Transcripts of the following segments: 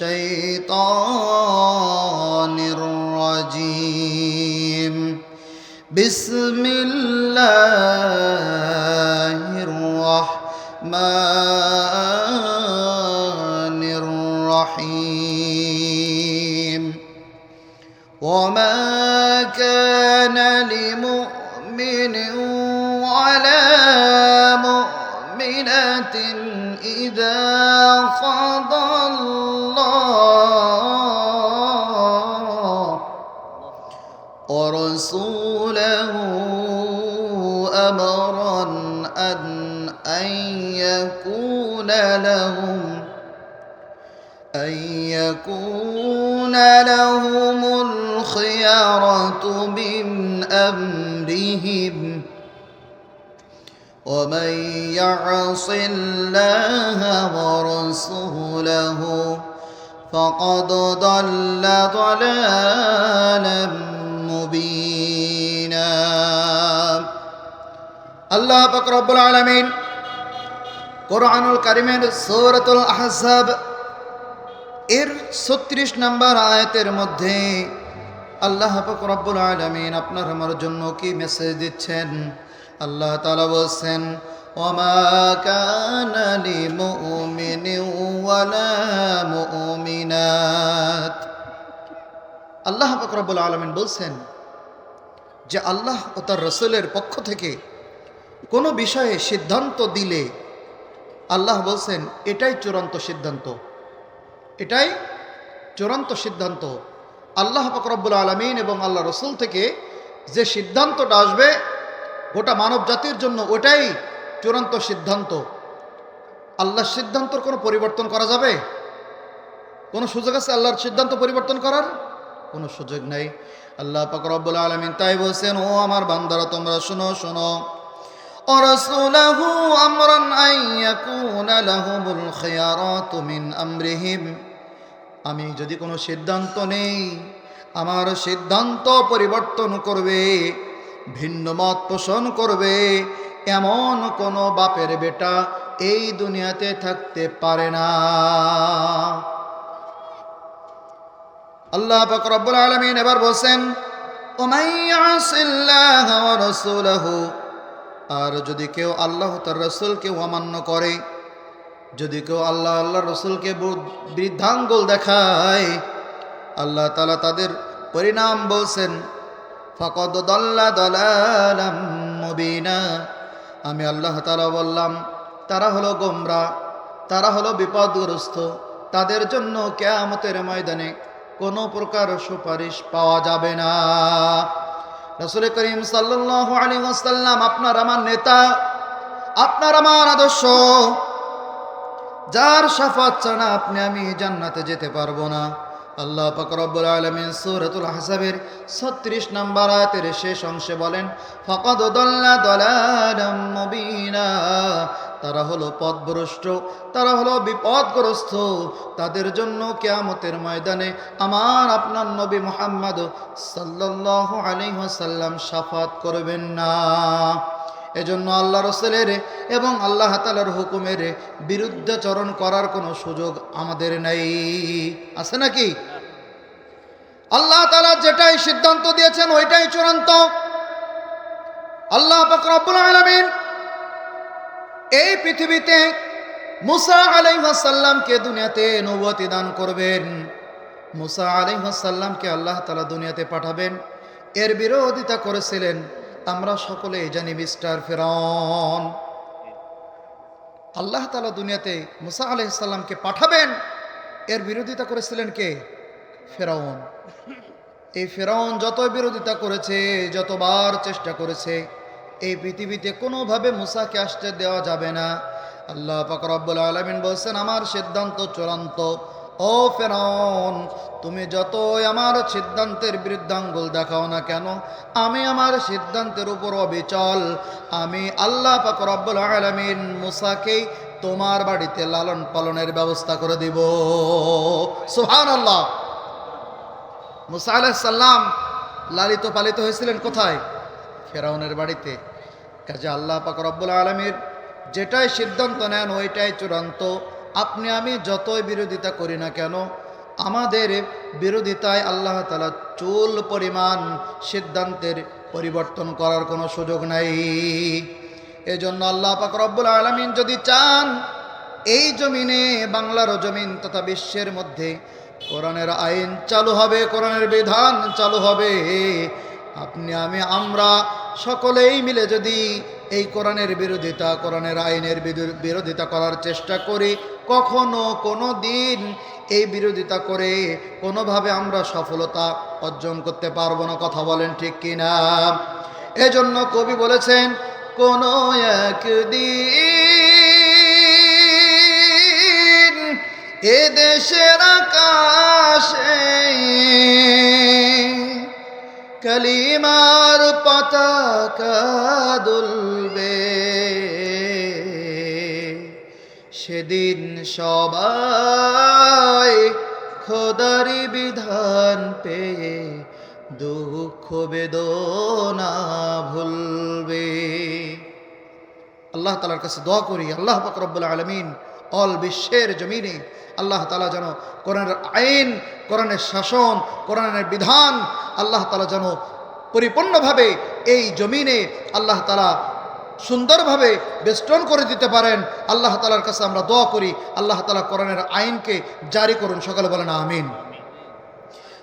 الشيطان الرجيم. بسم الله الرحمن الرحيم. وما كان لمؤمن ولا مؤمنة إذا قضى الله ورسوله أمرا أن أن يكون لهم أن يكون لهم الخيرة من أمرهم ومن يعص الله ورسوله فقد ضل ضلالا مبينا আল্লাহ পাক রব্বুল আলামিন কোরআনুল কারিমের সূরাতুল আহজাব এর ছত্রিশ নম্বর আয়াতের মধ্যে আল্লাহ পাক রব্বুল আলামিন আপনার আমার জন্য কি মেসেজ দিচ্ছেন আল্লাহ তাআলা বলছেন ওমা কানা লিমুমিনিন ওয়ালা মুমিনাত আল্লাহ পাক রব্বুল আলামিন বলছেন যে আল্লাহ ও তার রসুলের পক্ষ থেকে কোনো বিষয়ে সিদ্ধান্ত দিলে আল্লাহ বলছেন, এটাই চূড়ান্ত সিদ্ধান্ত। এটাই চূড়ান্ত সিদ্ধান্ত। আল্লাহ ফকরব্বুল আলমিন এবং আল্লাহ রসুল থেকে যে সিদ্ধান্তটা আসবে, গোটা মানব জাতির জন্য ওটাই চূড়ান্ত সিদ্ধান্ত। আল্লাহর সিদ্ধান্তর কোনো পরিবর্তন করা যাবে? কোনো সুযোগ আছে আল্লাহর সিদ্ধান্ত পরিবর্তন করার? কোনো সুযোগ নেই আল্লাহ ফকরব্বুল আলমিন তাই বলছেন ও আমার বান্দারা তোমরা শোনো শোনো ورسوله أمرا أن يكون لهم الخيارات من أمرهم আমি যদি কোনো সিদ্ধান্ত নেই আমার সিদ্ধান্ত পরিবর্তন করবে ভিন্ন মত পোষণ করবে এমন কোনো বাপের বেটা এই দুনিয়াতে থাকতে পারে না আল্লাহ পাক রব্বুল আলামিন এবার বলছেন আর যদি কেউ আল্লাহ তার রসুলকে অমান্য করে, যদি কেউ আল্লাহ আল্লাহ রসুলকে বৃদ্ধাঙ্গুল দেখায়, আল্লাহ তালা তাদের পরিণাম বলছেন, ফকদ দল্লা দলালাম আমি আল্লাহ তালা বললাম, তারা হলো গোমরা, তারা হলো বিপদগ্রস্ত, তাদের জন্য কেয়ামতের ময়দানে কোনো প্রকার সুপারিশ পাওয়া যাবে না। রসুল করিম সাল্লাহ আলী আপনার আমার নেতা, আপনার আমার আদর্শ, যার সাফাত ছাড়া আপনি আমি জান্নাতে যেতে পারব না। আল্লাহ পাকরব্বুল আলমিন সুরতুল হাসাবের ছত্রিশ নম্বর আয়াতের শেষ অংশে বলেন, ফকদ দল্লা মুবিনা তারা হলো পথভ্রষ্ট, তারা হলো বিপদগ্রস্ত। তাদের জন্য কেয়ামতের ময়দানে আমার আপনার নবী মোহাম্মদ সাল্লাহ আলিহাসাল্লাম সাফাত করবেন না। এজন্য আল্লাহ রসুলের এবং আল্লাহ তালার হুকুমের বিরুদ্ধাচরণ করার কোনো সুযোগ আমাদের নেই। আছে নাকি? আল্লাহ তালা যেটাই সিদ্ধান্ত দিয়েছেন, ওইটাই চূড়ান্ত। আল্লাহ ফকরবুল আলমিন এই পৃথিবীতে মুসা আলাইহাসাল্লামকে দুনিয়াতে নবতি দান করবেন। মুসা আলাইহাসাল্লামকে আল্লাহ তালা দুনিয়াতে পাঠাবেন। এর বিরোধিতা করেছিলেন আমরা সকলেই, জানি মিস্টার ফেরন আল্লাহ তালা দুনিয়াতে মুসা আলাইসাল্লামকে পাঠাবেন। এর বিরোধিতা করেছিলেন কে? ফেরাউন এই ফেরাউন যত বিরোধিতা করেছে, যতবার চেষ্টা করেছে এই পৃথিবীতে কোনোভাবে মুসাকে আসতে দেওয়া যাবে না। আল্লাহ পাকরব্বুল আলমিন বলছেন, আমার সিদ্ধান্ত চূড়ান্ত। ও ফেরাউন, তুমি যতই আমার সিদ্ধান্তের বৃদ্ধাঙ্গুল দেখাও না কেন, আমি আমার সিদ্ধান্তের উপর অবিচল। আমি আল্লাহ পাকরব্বুল আলমিন মুসাকেই তোমার বাড়িতে লালন পালনের ব্যবস্থা করে দিব। সুহান আল্লাহ মুসা আলাহিসাল্লাম লালিত পালিত হয়েছিলেন কোথায়? ফেরাউনের বাড়িতে। কাজে আল্লাহ পাক রব্বুল আলমীর যেটাই সিদ্ধান্ত নেন ওইটাই চূড়ান্ত। আপনি, আমি যতই বিরোধিতা করি না কেন, আমাদের বিরোধিতায় আল্লাহ তালা চুল পরিমাণ সিদ্ধান্তের পরিবর্তন করার কোনো সুযোগ নাই। এজন্য আল্লাহ পাক রব্বুল আলমিন যদি চান, এই জমিনে বাংলার জমিন তথা বিশ্বের মধ্যে কোরআনের আইন চালু হবে, কোরআনের বিধান চালু হবে আপনি, আমি, আমরা সকলেই মিলে যদি এই কোরআনের বিরোধিতা, কোরআনের আইনের বিরো- বিরোধিতা করার চেষ্টা করি, কখনো কোনো দিন এই বিরোধিতা করে কোনোভাবে আমরা সফলতা অর্জন করতে পারব না, কথা বলেন ঠিক কিনা? এজন্য কবি বলেছেন, কোনো একদিন এ দেশের আকাশে কালিমার পতাকা দুলবে সেদিন সবাই খোদারি বিধান পেয়ে দুঃখ বেদনা ভুলবে। আল্লাহ তালার কাছে দোয়া করি, আল্লাহ ফকরবুল আলমিন অল বিশ্বের জমিনে আল্লাহ তালা যেন কোরআনের আইন, কোরআনের শাসন, কোরআনের বিধান আল্লাহ তালা যেন পরিপূর্ণভাবে এই জমিনে আল্লাহ তালা সুন্দরভাবে বেষ্টন করে দিতে পারেন। আল্লাহ তালার কাছে আমরা দোয়া করি, আল্লাহ তালা কোরআনের আইনকে জারি করুন। সকালে বলেন আমিন।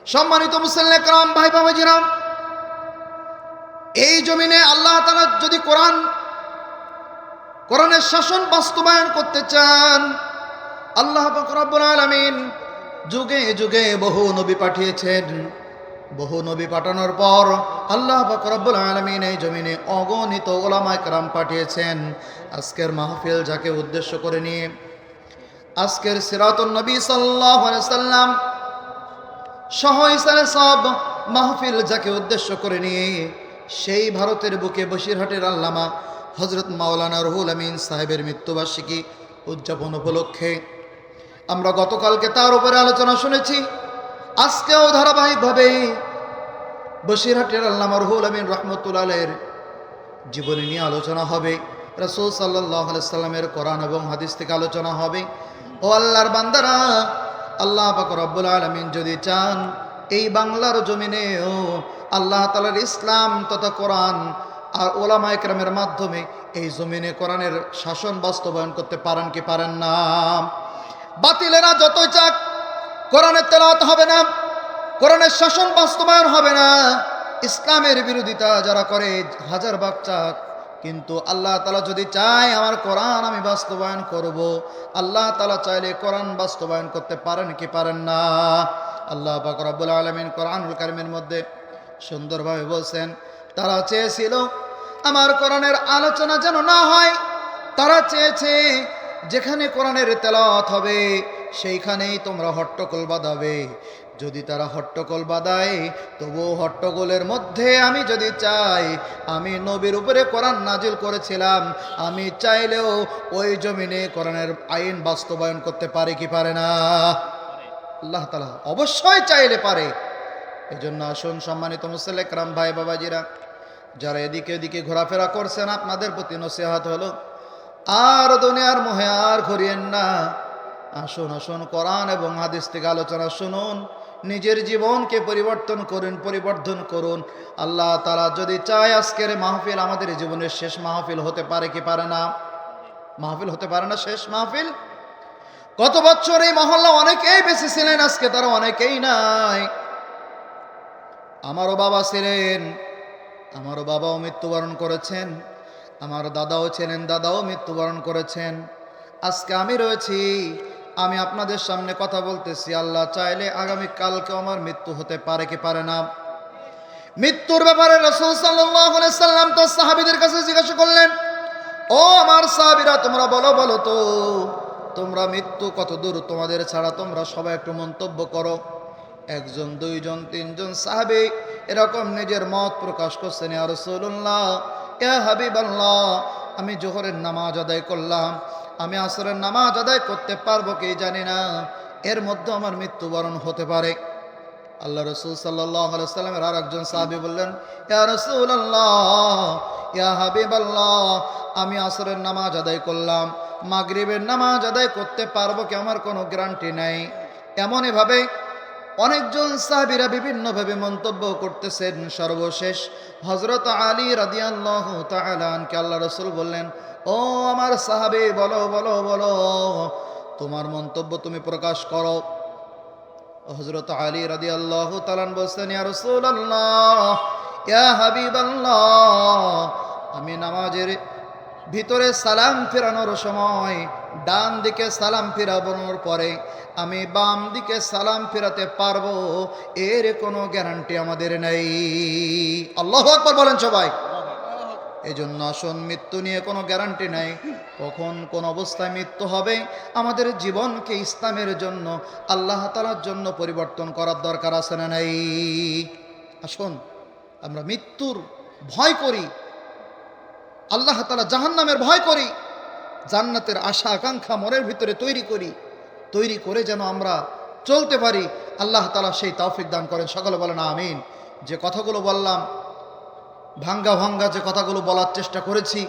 সম্মানিত মুসল্লা কালাম ভাই বাবাজিরাম এই জমিনে আল্লাহ তালা যদি কোরআন কোরআনের শাসন বাস্তবায়ন করতে চান। আল্লাহ রব্বুল আলমিন যুগে যুগে বহু নবী পাঠিয়েছেন। বহু নবী পাঠানোর পর আল্লাহ রব্বুল আলমিন এই জমিনে অগণিত ওলামায় কারাম পাঠিয়েছেন। আজকের মাহফিল যাকে উদ্দেশ্য করে নিয়ে আজকের সিরাতুল নবী সাল্লাহ সাল্লাম সহ ইসারে সব মাহফিল যাকে উদ্দেশ্য করে নিয়ে সেই ভারতের বুকে বসিরহাটের আল্লামা হজরত মাওলানা রহুল আমিন সাহেবের মৃত্যুবার্ষিকী উদযাপন উপলক্ষে আমরা গতকালকে তার উপরে আলোচনা শুনেছি। আজকেও ধারাবাহিকভাবে বসিরহাটের আল্লামা রহুল আমিন রহমতুল্লালের জীবনী নিয়ে আলোচনা হবে। রসুল সাল্লাহ সাল্লামের কোরআন এবং হাদিস থেকে আলোচনা হবে। ও আল্লাহর বান্দারা, আল্লাহ পাক রব্বুল আলমিন যদি চান, এই বাংলার জমিনেও আল্লাহ তালার ইসলাম তথা কোরআন আর ওলামা একরামের মাধ্যমে এই জমিনে কোরআনের শাসন বাস্তবায়ন করতে পারেন কি পারেন না? বাতিলেরা যতই চাক, কোরআনের তেলাওয়াত হবে না, কোরআনের শাসন বাস্তবায়ন হবে না। ইসলামের বিরোধিতা যারা করে, হাজার বাগ চাক, কিন্তু আল্লাহ তালা যদি চায় আমার কোরআন আমি বাস্তবায়ন করব, আল্লাহ তালা চাইলে কোরআন বাস্তবায়ন করতে পারেন কি পারেন না? আল্লাহ পাক রব্বুল আলমিন কোরআনুল কারিমের মধ্যে সুন্দরভাবে বলছেন, তারা চেয়েছিল আমার কোরআনের আলোচনা যেন না হয়, তারা চেয়েছে যেখানে কোরআনের তেলাওয়াত হবে, সেইখানেই তোমরা হট্টকল বাঁধাবে। যদি তারা হট্টকল বাঁধায়, তবুও হট্টগোলের মধ্যে আমি যদি চাই, আমি নবীর উপরে কোরআন নাজিল করেছিলাম, আমি চাইলেও ওই জমিনে কোরআনের আইন বাস্তবায়ন করতে পারে কি পারে না? আল্লাহ তালা অবশ্যই চাইলে পারে। এই জন্য আসুন সম্মানিত মুসল্লেকরাম ভাই বাবাজিরা যারা এদিকে এদিকে ঘোরাফেরা করছেন, আপনাদের প্রতি নসিহাত হলো, আর দুনিয়ার মোহে আর ঘুরিয়েন না। আসুন আসুন, কোরআন এবং হাদিস থেকে আলোচনা শুনুন, নিজের জীবনকে পরিবর্তন করুন পরিবর্তন করুন। আল্লাহ তারা যদি চায় আজকের মাহফিল আমাদের জীবনের শেষ মাহফিল হতে পারে কি পারে না? মাহফিল হতে পারে না শেষ মাহফিল? গত বছর এই মহল্লা অনেকেই বেশি ছিলেন, আজকে তারা অনেকেই নাই। আমারও বাবা ছিলেন আমারও বাবাও মৃত্যুবরণ করেছেন, আমার দাদাও ছিলেন, দাদাও মৃত্যুবরণ করেছেন। আজকে আমি রয়েছি, আমি আপনাদের সামনে কথা বলতেছি, আল্লাহ চাইলে আগামী কালকে আমার মৃত্যু হতে পারে কি পারে না। মৃত্যুর ব্যাপারে রসুল সাল্লাম তো সাহাবিদের কাছে জিজ্ঞাসা করলেন, ও আমার সাহাবিরা, তোমরা বলো বলো তো, তোমরা মৃত্যু কত দূর? তোমাদের ছাড়া তোমরা সবাই একটু মন্তব্য করো। একজন, দুইজন, তিনজন সাহাবি এরকম নিজের মত প্রকাশ করছেন আর রসুল্লাহ এ হাবিব আল্লাহ আমি জোহরের নামাজ আদায় করলাম, আমি আসরের নামাজ আদায় করতে পারব কি জানি না, এর মধ্যে আমার মৃত্যুবরণ হতে পারে। আল্লাহ রসুল সাল্লামের আর একজন সাহাবি বললেন, ইয়া আল্লাহ ইয়া হাবিব আমি আসরের নামাজ আদায় করলাম, মাগরিবের নামাজ আদায় করতে পারব কি আমার কোনো গ্যারান্টি নাই? এমনইভাবে অনেকজন সাহাবিরা বিভিন্নভাবে মন্তব্য করতেছেন সর্বশেষ। হজরত আলী রাদিয়াল্লাহ আল্লাহ রসুল বললেন, ও আমার সাহাবে, বলো বলো বলো, তোমার মন্তব্য তুমি প্রকাশ করো। হজরত আলী রাদি আল্লাহ তালান বলছেন আমি নামাজের ভিতরে সালাম ফেরানোর সময় ডান দিকে সালাম ফেরানোর পরে আমি বাম দিকে সালাম ফেরাতে পারব, এর কোনো গ্যারান্টি আমাদের নেই। আল্লাহ আকবর বলেন সবাই। এই জন্য আসুন, মৃত্যু নিয়ে কোনো গ্যারান্টি নাই। কখন কোন অবস্থায় মৃত্যু হবে, আমাদের জীবনকে ইসলামের জন্য, আল্লাহ তালার জন্য পরিবর্তন করার দরকার আছে না নাই? আসুন, আমরা মৃত্যুর ভয় করি। আল্লাহ তালা জাহান্নামের ভয় করি। জান্নাতের আশা, আকাঙ্ক্ষা মনের ভিতরে তৈরি করি, তৈরি করে যেন আমরা চলতে পারি। আল্লাহ তালা সেই তৌফিক দান করেন। সকলে বলেন আমিন। যে কথাগুলো বললাম, ভাঙ্গা ভাঙ্গা যে কথাগুলো বলার চেষ্টা করেছি,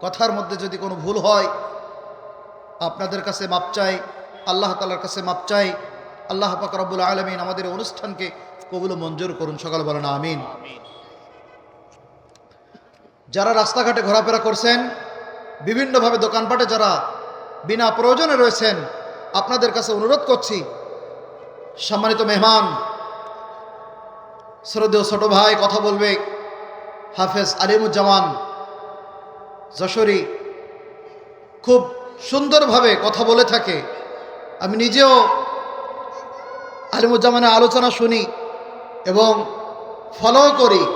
কথার মধ্যে যদি কোনো ভুল হয়, আপনাদের কাছে মাপ চাই, আল্লাহ তালার কাছে মাপ চাই, আল্লাহ পাক আলমিন আমাদের অনুষ্ঠানকে কবুল মঞ্জুর করুন। সকাল বলেন আমিন। যারা রাস্তাঘাটে ঘোরাফেরা করছেন বিভিন্নভাবে দোকানপাটে যারা বিনা প্রয়োজনে রয়েছেন, আপনাদের কাছে অনুরোধ করছি, সম্মানিত মেহমান, শ্রদ্ধেয় ছোট ভাই, কথা বলবে হাফেজ আলিমুজ্জামান যশোরী। খুব সুন্দরভাবে কথা বলে থাকে। আমি নিজেও আলিমুজ্জামানের আলোচনা শুনি এবং ফলো করি।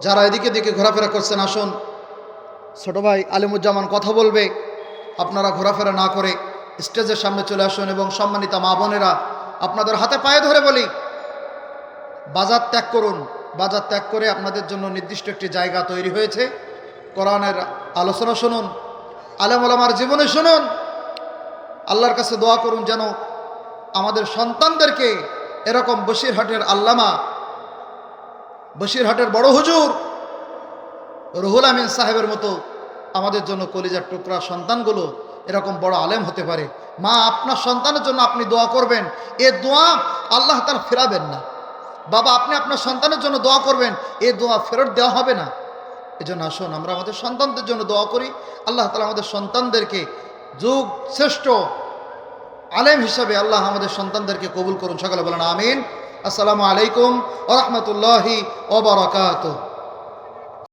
যারা এদিকে দিকে ঘোরাফেরা করছেন, আসুন। ছোট ভাই আলিমুজ্জামান কথা বলবে। আপনারা ঘোরাফেরা না করে স্টেজের সামনে চলে আসুন এবং সম্মানিত মা বোনেরা, আপনাদের হাতে পায়ে ধরে বলি, বাজার ত্যাগ করুন। বাজার ত্যাগ করে আপনাদের জন্য নির্দিষ্ট একটি জায়গা তৈরি হয়েছে। কোরআনের আলোচনা শুনুন, আলেম আলামার জীবনে শুনুন। আল্লাহর কাছে দোয়া করুন যেন আমাদের সন্তানদেরকে এরকম বসিরহাটের আল্লামা, বসিরহাটের বড় হুজুর রুহুল আমিন সাহেবের মতো আমাদের জন্য কলিজার টুকরা সন্তানগুলো এরকম বড় আলেম হতে পারে। মা, আপনার সন্তানের জন্য আপনি দোয়া করবেন। এ দোয়া আল্লাহ তার ফেরাবেন না। বাবা, আপনি আপনার সন্তানের জন্য দোয়া করবেন। এ দোয়া ফেরত দেওয়া হবে না। এজন্য আসুন, আমরা আমাদের সন্তানদের জন্য দোয়া করি। আল্লাহ তালা আমাদের সন্তানদেরকে যুগ শ্রেষ্ঠ আলেম হিসাবে আল্লাহ আমাদের সন্তানদেরকে কবুল করুন। সকালে বলেন, আমিন। আসসালামু আলাইকুম ওরহমতুল্লাহি ওবরাকাতুহ